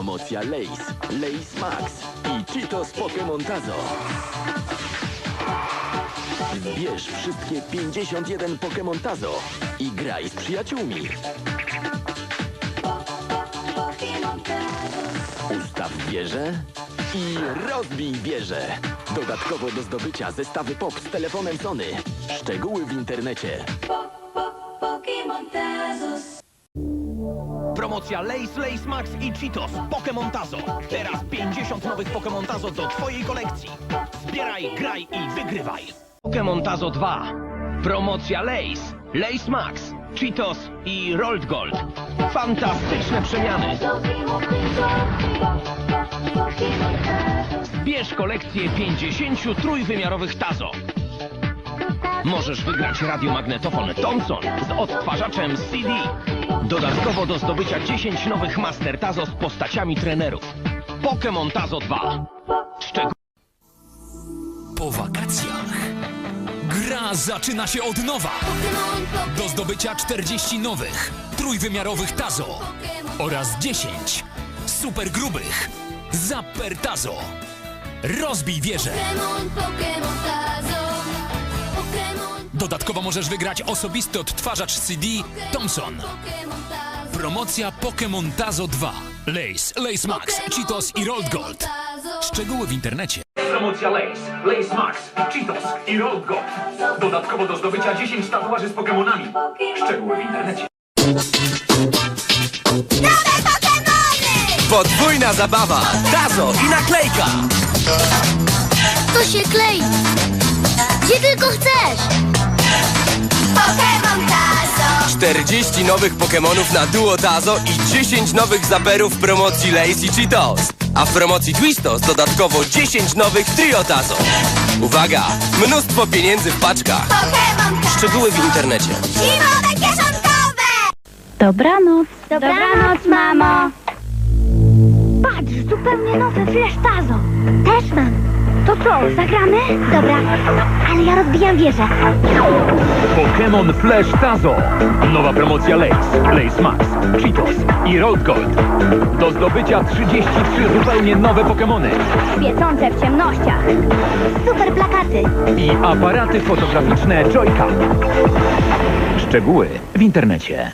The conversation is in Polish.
Promocja Lays, Lays Max i Cheetos Pokémon Tazo. Zbierz wszystkie 51 Pokémon Tazo i graj z przyjaciółmi. Ustaw wieżę i rozbij wieżę. Dodatkowo do zdobycia zestawy pop z telefonem Sony. Szczegóły w internecie. Pokémon Tazos. Promocja Lace, Lace Max i Cheetos Pokémon Tazo. Teraz 50 nowych Pokémon Tazo do Twojej kolekcji. Zbieraj, graj i wygrywaj. Pokémon Tazo 2. Promocja Lace, Lace Max, Cheetos i Rolled Gold. Fantastyczne przemiany. Zbierz kolekcję 50 trójwymiarowych Tazo. Możesz wygrać radiomagnetofon Thomson z odtwarzaczem CD. Dodatkowo do zdobycia 10 nowych Master Tazo z postaciami trenerów. Pokémon Tazo 2. Szczegóły Po wakacjach. Gra zaczyna się od nowa. Do zdobycia 40 nowych, trójwymiarowych Tazo oraz 10 super grubych Zapper Tazo. Rozbij wieżę. Pokémon, Pokémon Tazo. Dodatkowo możesz wygrać osobisty odtwarzacz CD Thomson. Promocja Pokémon Tazo 2. Lace, Lace Max, Cheetos i Rolled Gold. Szczegóły w internecie. Promocja Lace, Lace Max, Cheetos i Road Gold. Dodatkowo do zdobycia 10 tatuaży z Pokemonami. Szczegóły w internecie. Podwójna zabawa, tazo i naklejka. To się klei! Gdzie tylko chcesz! Pokémon Tazo. 40 nowych Pokemonów na Duo Tazo i 10 nowych zaperów w promocji Lace i Cheetos. A w promocji Twistos dodatkowo 10 nowych Trio Tazo. Uwaga, mnóstwo pieniędzy w paczkach. Pokémon Tazo. Szczegóły w internecie. Zimowe kieszonkowe. Dobranoc! Dobranoc, mamo! Patrz, zupełnie nowe Flash Tazo! Też mam! To co, zagramy? Dobra, ale ja rozbijam wieżę. Pokémon Flash Tazo. Nowa promocja Lace, Lace Max, Cheetos i Road Gold. Do zdobycia 33 zupełnie nowe Pokemony Świecące w ciemnościach. Super plakaty. i aparaty fotograficzne Joy-Con. Szczegóły w internecie.